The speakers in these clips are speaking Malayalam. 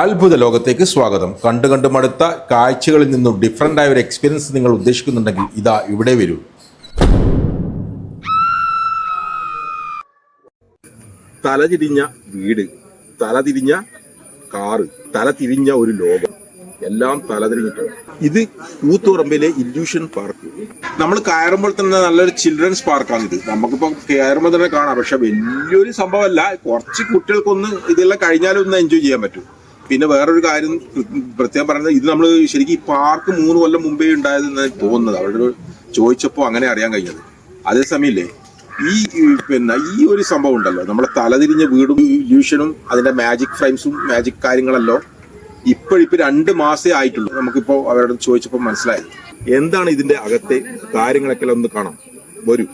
അത്ഭുത ലോകത്തേക്ക് സ്വാഗതം. കണ്ടു കണ്ടു മടുത്ത കാഴ്ചകളിൽ നിന്നും ഡിഫറന്റ് ആയ ഒരു എക്സ്പീരിയൻസ് നിങ്ങൾ ഉദ്ദേശിക്കുന്നുണ്ടെങ്കിൽ ഇതാ ഇവിടെ വരൂ. തലതിരിഞ്ഞ വീട് തലതിരിഞ്ഞ കാറ് തലതിരിഞ്ഞ ഒരു ലോകം. എല്ലാം തലതിരിഞ്ഞിട്ടാണ് ഇത് കൂത്തുപറമ്പിലെ ഇല്യൂഷൻ പാർക്ക് നമ്മൾ കയറുമ്പോൾ തന്നെ നല്ലൊരു ചിൽഡ്രൻസ് പാർക്കാണ് ഇത്. നമുക്കിപ്പോ കയറുമ്പോൾ തന്നെ കാണാം. പക്ഷെ വലിയൊരു സംഭവമല്ല. കുറച്ച് കുട്ടികൾക്കൊന്ന് ഇതെല്ലാം കഴിഞ്ഞാലും ഒന്ന് എൻജോയ് ചെയ്യാൻ പറ്റും. പിന്നെ വേറൊരു കാര്യം പ്രത്യേകം പറയുന്നത് ഇത് നമ്മൾ ശരിക്കും ഈ പാർക്ക് മൂന്ന് കൊല്ലം മുമ്പേ ഉണ്ടായതെന്ന് തോന്നുന്നത്. അവരോട് ചോദിച്ചപ്പോൾ അങ്ങനെ അറിയാൻ കഴിഞ്ഞത്. അതേസമയമില്ലേ ഈ പിന്നെ ഈ ഒരു സംഭവം ഉണ്ടല്ലോ. നമ്മളെ തലതിരിഞ്ഞ വീടും ഇല്യൂഷനും അതിന്റെ മാജിക് ഫ്രെയിംസും മാജിക് കാര്യങ്ങളല്ലോ ഇപ്പോഴിപ്പോ രണ്ട് മാസേ ആയിട്ടുള്ളൂ. നമുക്കിപ്പോ അവരോട് ചോദിച്ചപ്പോൾ മനസ്സിലായത്. എന്താണ് ഇതിന്റെ അകത്തെ കാര്യങ്ങളൊക്കെ ഒന്ന് കാണാം. വരൂ.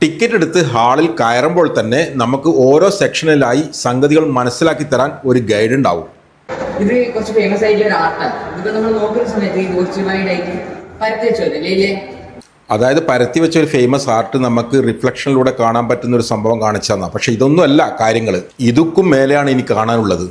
ടിക്കറ്റ് എടുത്ത് ഹാളിൽ കയറുമ്പോൾ തന്നെ നമുക്ക് ഓരോ സെക്ഷനിലായി സംഗതികൾ മനസ്സിലാക്കി തരാൻ ഒരു ഗൈഡ് ഉണ്ടാവും. ഇത് കുറച്ച് ഫേമസ് ആയിട്ടുള്ള ഒരു ആർട്ടാണ് ഇതിപ്പോ നമ്മൾ നോക്കുന്ന സമയത്ത് ഈ പരത്തി അതായത് പരത്തി വെച്ച ഒരു ഫേമസ് ആർട്ട് നമുക്ക് റിഫ്ലക്ഷനിലൂടെ കാണാൻ പറ്റുന്ന ഒരു സംഭവം കാണിച്ചു തന്നാ. പക്ഷെ ഇതൊന്നുമല്ല കാര്യങ്ങൾ ഇതുക്കും മേലെയാണ് ഇനി കാണാനുള്ളത്.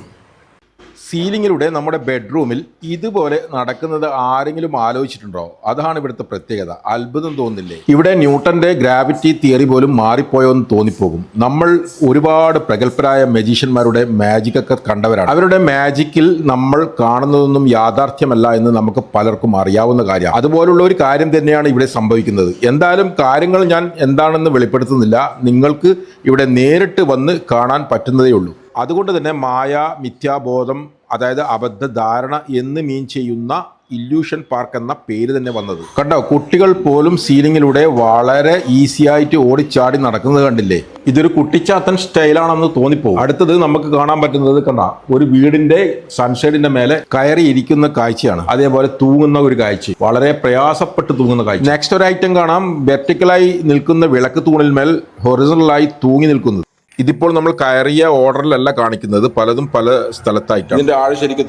സീലിങ്ങിലൂടെ നമ്മുടെ ബെഡ്റൂമിൽ ഇതുപോലെ നടക്കുന്നത് ആരെങ്കിലും ആലോചിച്ചിട്ടുണ്ടോ? അതാണ് ഇവിടുത്തെ പ്രത്യേകത. അത്ഭുതം തോന്നില്ലേ ഇവിടെ ന്യൂട്ടന്റെ ഗ്രാവിറ്റി തിയറി പോലും മാറിപ്പോയോ എന്ന് തോന്നിപ്പോകും. നമ്മൾ ഒരുപാട് പ്രഗത്ഭരായ മജീഷ്യന്മാരുടെ മാജിക് ഒക്കെ കണ്ടവരാണ്. അവരുടെ മാജിക്കിൽ നമ്മൾ കാണുന്നതൊന്നും യാഥാർത്ഥ്യമല്ല എന്ന് നമുക്ക് പലർക്കും അറിയാവുന്ന കാര്യമാണ്. അതുപോലുള്ള ഒരു കാര്യം തന്നെയാണ് ഇവിടെ സംഭവിക്കുന്നത്. എന്തായാലും കാര്യങ്ങൾ ഞാൻ എന്താണെന്ന് വെളിപ്പെടുത്തുന്നില്ല. നിങ്ങൾക്ക് ഇവിടെ നേരിട്ട് വന്ന് കാണാൻ പറ്റുന്നതേ ഉള്ളൂ. അതുകൊണ്ട് തന്നെ മായ മിഥ്യാബോധം അതായത് അബദ്ധ ധാരണ എന്ന് മീൻ ചെയ്യുന്ന ഇല്യൂഷൻ പാർക്ക് എന്ന പേര് തന്നെ വന്നത്. കണ്ടോ കുട്ടികൾ പോലും സീലിങ്ങിലൂടെ വളരെ ഈസി ആയിട്ട് ഓടിച്ചാടി നടക്കുന്നത് കണ്ടില്ലേ? ഇതൊരു കുട്ടിച്ചാത്തൻ സ്റ്റൈലാണെന്ന് തോന്നിപ്പോകും അടുത്തത് നമുക്ക് കാണാൻ പറ്റുന്നത് കണ്ട ഒരു വീടിന്റെ സൺഷൈഡിന്റെ മേലെ കയറി ഇരിക്കുന്ന കാഴ്ചയാണ്. അതേപോലെ തൂങ്ങുന്ന ഒരു കാഴ്ച. വളരെ പ്രയാസപ്പെട്ട് തൂങ്ങുന്ന കാഴ്ച. നെക്സ്റ്റ് ഒരു ഐറ്റം കാണാം വെർട്ടിക്കലായി നിൽക്കുന്ന വിളക്ക് തൂണിൽ മേൽ ഹൊറിസണലായി തൂങ്ങി നിൽക്കുന്നത് ഇതിപ്പോൾ നമ്മൾ കയറിയ ഓർഡറിലല്ല കാണിക്കുന്നത്. പലതും പല സ്ഥലത്തായിട്ടാണ്. ഇതിന്റെ ആഴ് ശരിക്കും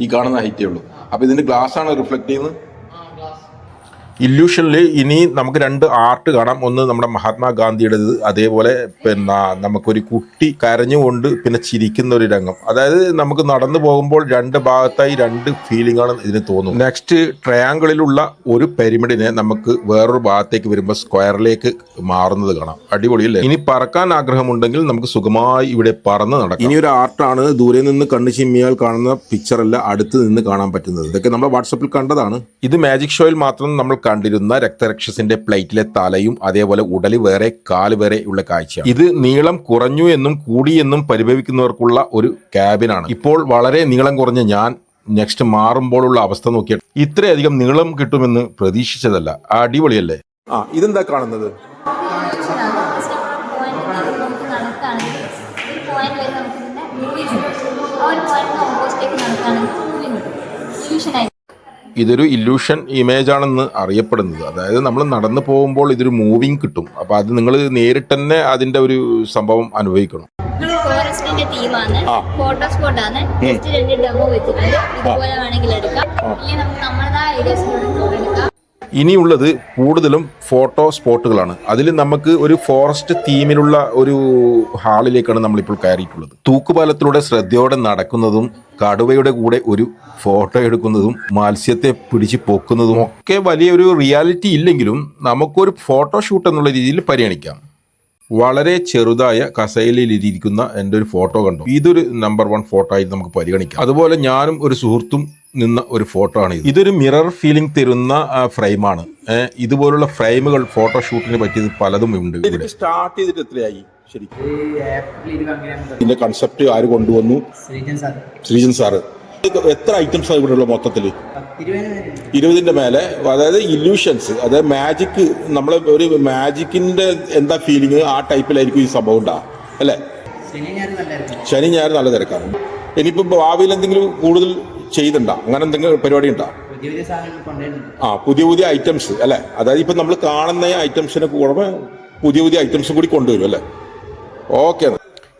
ഈ കാണുന്ന ഹൈറ്റേ ഉള്ളൂ. അപ്പൊ ഇതിന്റെ ഗ്ലാസ് ആണ് റിഫ്ലക്ട് ചെയ്യുന്നത്. ഇല്യൂഷനിൽ ഇനി നമുക്ക് രണ്ട് ആർട്ട് കാണാം. ഒന്ന് നമ്മുടെ മഹാത്മാഗാന്ധിയുടെ അതേപോലെ പിന്നെ നമുക്കൊരു കുട്ടി കരഞ്ഞുകൊണ്ട് പിന്നെ ചിരിക്കുന്ന ഒരു രംഗം. അതായത് നമുക്ക് നടന്നു പോകുമ്പോൾ രണ്ട് ഭാഗത്തായി രണ്ട് ഫീലിംഗ് ആണ് ഇതിന് തോന്നുന്നത്. നെക്സ്റ്റ് ട്രയാങ്കിളിലുള്ള ഒരു പെരിമിഡിനെ നമുക്ക് വേറൊരു ഭാഗത്തേക്ക് വരുമ്പോൾ സ്ക്വയറിലേക്ക് മാറുന്നത് കാണാം. അടിപൊളിയല്ലേ ഇനി പറക്കാൻ ആഗ്രഹമുണ്ടെങ്കിൽ നമുക്ക് സുഖമായി ഇവിടെ പറന്ന് നടക്കാം. ഇനി ഒരു ആർട്ടാണ് ദൂരെ നിന്ന് കണ്ണു ചിമ്മിയാൽ കാണുന്ന പിക്ചറല്ല അടുത്ത് നിന്ന് കാണാൻ പറ്റുന്നത്. ഇതൊക്കെ നമ്മൾ വാട്സപ്പിൽ കണ്ടതാണ്. ഇത് മാജിക് ഷോയിൽ മാത്രം നമ്മൾ കണ്ടിരുന്ന രക്തരക്ഷസിന്റെ പ്ലേറ്റിലെ തലയും അതേപോലെ ഉടലി വേറെ കാൽ വരെ ഉള്ള കാഴ്ചയാണ്. ഇത് നീളം കുറഞ്ഞു എന്നും കൂടിയെന്നും പരിഭവിക്കുന്നവർക്കുള്ള ഒരു ക്യാബിനാണ്. ഇപ്പോൾ വളരെ നീളം കുറഞ്ഞ ഞാൻ നെക്സ്റ്റ് മാറുമ്പോഴുള്ള അവസ്ഥ നോക്കിയാൽ ഇത്രയധികം നീളം കിട്ടുമെന്ന് പ്രതീക്ഷിച്ചതല്ല. അടിപൊളിയല്ലേ? ആ ഇതെന്താ കാണുന്നത്? ആ ഒരു പോയിന്റ് ഓപ്പോസിറ്റേക്ക് നടക്കുകയാണെങ്കിൽ മൂവിങ് കിട്ടും. ഇല്യൂഷനായി ഇതൊരു ഇല്യൂഷൻ ഇമേജ് ആണെന്ന് അറിയപ്പെടുന്നത്. അതായത് നമ്മൾ നടന്നു പോകുമ്പോൾ ഇതൊരു മൂവിങ് കിട്ടും. അപ്പോൾ അത് നിങ്ങൾ നേരിട്ട് തന്നെ അതിന്റെ ഒരു സംഭവം അനുഭവിക്കണം. ഫോറസ്റ്റിന്റെ തീമാണ്. ഫോട്ടോ സ്പോട്ട് ആണ്. ജസ്റ്റ് രണ്ട് ഡെമോ വെച്ചിട്ടുണ്ട്. ഇതുപോലെ വേണമെങ്കിൽ എടുക്കാം. ഇല്ലെങ്കിൽ നമുക്ക് നമ്മുടേതായ ഐഡിയാസിലൂടെ എടുക്കാം. ഇനിയുള്ളത് കൂടുതലും ഫോട്ടോ സ്പോട്ടുകളാണ്. അതിൽ നമുക്ക് ഒരു ഫോറസ്റ്റ് തീമിലുള്ള ഒരു ഹാളിലേക്കാണ് നമ്മളിപ്പോൾ കയറിയിട്ടുള്ളത്. തൂക്കുപാലത്തിലൂടെ ശ്രദ്ധയോടെ നടക്കുന്നതും കടുവയുടെ കൂടെ ഒരു ഫോട്ടോ എടുക്കുന്നതും മത്സ്യത്തെ പിടിച്ച് പൊക്കുന്നതും ഒക്കെ വലിയൊരു റിയാലിറ്റി ഇല്ലെങ്കിലും നമുക്കൊരു ഫോട്ടോ ഷൂട്ട് എന്നുള്ള രീതിയിൽ പരിഗണിക്കാം. വളരെ ചെറുതായ കസേലയിലിരിക്കുന്ന എന്റെ ഒരു ഫോട്ടോ കണ്ടു. ഇതൊരു നമ്പർ വൺ ഫോട്ടോ ആയിട്ട് നമുക്ക് പരിഗണിക്കാം. അതുപോലെ ഞാനും ഒരു സുഹൃത്തും നിന്ന ഒരു ഫോട്ടോ ആണ് ഇത്. ഇതൊരു മിറർ ഫീലിംഗ് തരുന്ന ഫ്രെയിമാണ് ഇതുപോലുള്ള ഫ്രെയിമുകൾ ഫോട്ടോ ഷൂട്ടിന് പറ്റിയത് പലതും ഉണ്ട് സ്റ്റാർട്ട് ചെയ്തിട്ട് എത്രയായി ഇതിന്റെ കൺസെപ്റ്റ് ആര് കൊണ്ടുവന്നു? Sreejan sir Sreejan sir. എത്ര ഐറ്റംസ് ആണ് ഇവിടെയുള്ള മൊത്തത്തിൽ ഇരുപതിന് ഇരുപതിന്റെ മേലെ അതായത് ഇല്യൂഷൻസ് അതായത് മാജിക് നമ്മളെ ഒരു മാജിക്കിന്റെ എന്താ ഫീലിംഗ് ആ ടൈപ്പിലായിരിക്കും ഈ സംഭവം ഉണ്ടാ അല്ലേ? ശനി ഞാൻ നല്ലായിരുന്നു ശനി ഞായർ നല്ല തിരക്കാണ്. ഇനിയിപ്പോ ഭാവിയിൽ എന്തെങ്കിലും കൂടുതൽ ചെയ്തിട്ടുണ്ടോ അങ്ങനെ എന്തെങ്കിലും പരിപാടി ഉണ്ടോ ആ പുതിയ പുതിയ ഐറ്റംസ് അല്ലേ? അതായത് ഇപ്പൊ നമ്മൾ കാണുന്ന ഐറ്റംസിന് കൂടെ പുതിയ പുതിയ ഐറ്റംസും കൂടി കൊണ്ടുവരും അല്ലേ? ഓക്കെ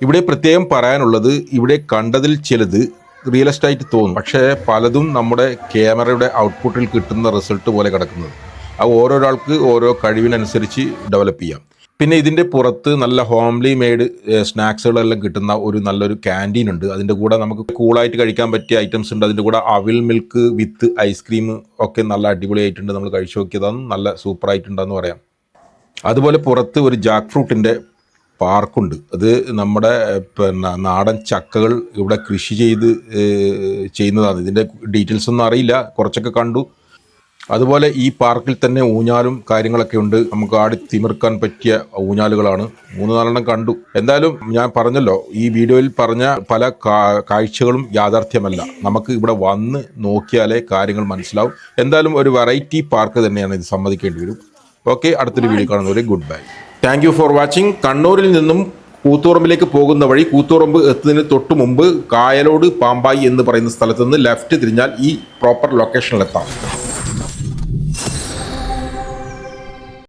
ഇവിടെ പ്രത്യേകം പറയാനുള്ളത് ഇവിടെ കണ്ടതിൽ ചിലത് റിയലിസ്റ്റ് ആയിട്ട് തോന്നും. പക്ഷേ പലതും നമ്മുടെ ക്യാമറയുടെ ഔട്ട്പുട്ടിൽ കിട്ടുന്ന റിസൾട്ട് പോലെ കിടക്കുന്നത്. അത് ഓരോരാൾക്ക് ഓരോ കഴിവിനനുസരിച്ച് ഡെവലപ്പ് ചെയ്യാം. പിന്നെ ഇതിന്റെ പുറത്ത് നല്ല ഹോംലി മെയ്ഡ് സ്നാക്സുകളെല്ലാം കിട്ടുന്ന ഒരു നല്ലൊരു ക്യാന്റീൻ ഉണ്ട്. അതിന്റെ കൂടെ നമുക്ക് കൂളായിട്ട് കഴിക്കാൻ പറ്റിയ ഐറ്റംസ് ഉണ്ട്. അതിന്റെ കൂടെ അവിൽ മിൽക്ക് വിത്ത് ഐസ്ക്രീം ഒക്കെ നല്ല അടിപൊളിയായിട്ടുണ്ട്. നമ്മൾ കഴിച്ചു നോക്കിയതാണ് നല്ല സൂപ്പറായിട്ടുണ്ടെന്ന് പറയാം. അതുപോലെ പുറത്ത് ഒരു ജാക്ക് ഫ്രൂട്ടിന്റെ പാർക്കുണ്ട് അത് നമ്മുടെ പിന്നെ നാടൻ ചക്കകൾ ഇവിടെ കൃഷി ചെയ്ത് ചെയ്യുന്നതാണ്. ഇതിന്റെ ഡീറ്റെയിൽസ് ഒന്നും അറിയില്ല. കുറച്ചൊക്കെ കണ്ടു. അതുപോലെ ഈ പാർക്കിൽ തന്നെ ഊഞ്ഞാലും കാര്യങ്ങളൊക്കെ ഉണ്ട്. നമുക്ക് ആടി തിമിർക്കാൻ പറ്റിയ ഊഞ്ഞാലുകളാണ്. മൂന്ന് നാലെണ്ണം കണ്ടു. എന്തായാലും ഞാൻ പറഞ്ഞല്ലോ ഈ വീഡിയോയിൽ പറഞ്ഞ പല കാഴ്ചകളും യാഥാർത്ഥ്യമല്ല. നമുക്ക് ഇവിടെ വന്ന് നോക്കിയാലേ കാര്യങ്ങൾ മനസ്സിലാവും. എന്തായാലും ഒരു വെറൈറ്റി പാർക്ക് തന്നെയാണ് ഇത് സമ്മതിക്കേണ്ടി വരും. ഓക്കെ അടുത്തൊരു വീഡിയോ കാണുന്നവരെ good bye. Thank for watching കണ്ണൂരിൽ നിന്നും കൂത്തുറമ്പിലേക്ക് പോകുന്ന വഴി കൂത്തുറമ്പ് എത്തുന്നതിന് തൊട്ട് മുമ്പ് കായലോട് പാമ്പായി എന്ന് പറയുന്ന സ്ഥലത്ത് നിന്ന് ലെഫ്റ്റ് തിരിഞ്ഞാൽ ഈ പ്രോപ്പർ ലൊക്കേഷനിലെത്താം.